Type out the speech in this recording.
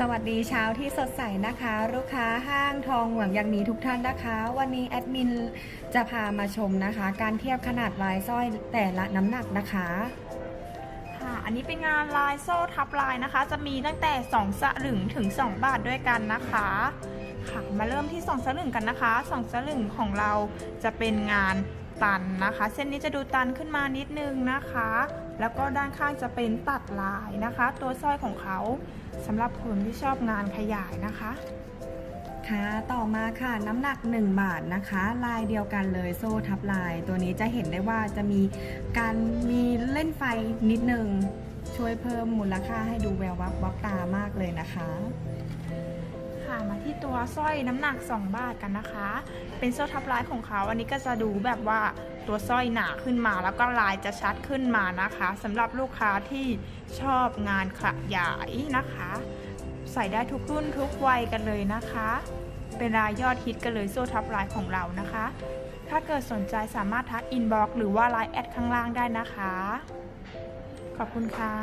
สวัสดีเช้าที่สดใสนะคะ ลูกค้าห้างทองหวงย่างนี้ทุกท่านนะคะ วันนี้แอดมินจะพามาชมนะคะ การเทียบขนาดลายสร้อยแต่ละน้ำหนักนะคะค่ะอันนี้เป็นงานลายโซ่ทับลายนะคะ จะมีตั้งแต่ 2 สลึงถึง 2 บาทด้วยกันนะคะค่ะมาเริ่มที่ 2 สลึงกันนะคะ 2 สลึงของเราจะเป็นงาน ตันนะคะ เส้นนี้จะดูตันขึ้นมานิดนึงนะคะ แล้วก็ด้านข้างจะเป็นตัดลายนะคะ ตัวสร้อยของเขาสำหรับคนที่ชอบงานขยายนะคะค่ะต่อมาค่ะน้ำหนัก 1 บาทนะคะ ลายเดียวกันเลยโซ่ทับลาย ตัวนี้จะเห็นได้ว่าจะมีการมีเล่นไฟนิดนึง ช่วยเพิ่มมูลค่าให้ดูแวววับวับตามากเลยนะคะ ค่ะมาที่ตัวสร้อยน้ำหนัก 2 บาทกันนะคะ เป็นโซ่ทับลายของเขาอันนี้ก็จะดูแบบว่าตัวสร้อยหนาขึ้นมาแล้วก็ลายจะชัดขึ้นมานะคะสำหรับลูกค้าที่ชอบงานขยายนะคะ ใส่ได้ทุกรุ่นทุกวัยกันเลยนะคะ เป็นรายยอดฮิตกันเลยโซ่ทับลายของเรานะคะ ถ้าเกิดสนใจสามารถทักอินบ็อกหรือว่าไลน์แอดข้างล่างได้นะคะ ขอบคุณค่ะ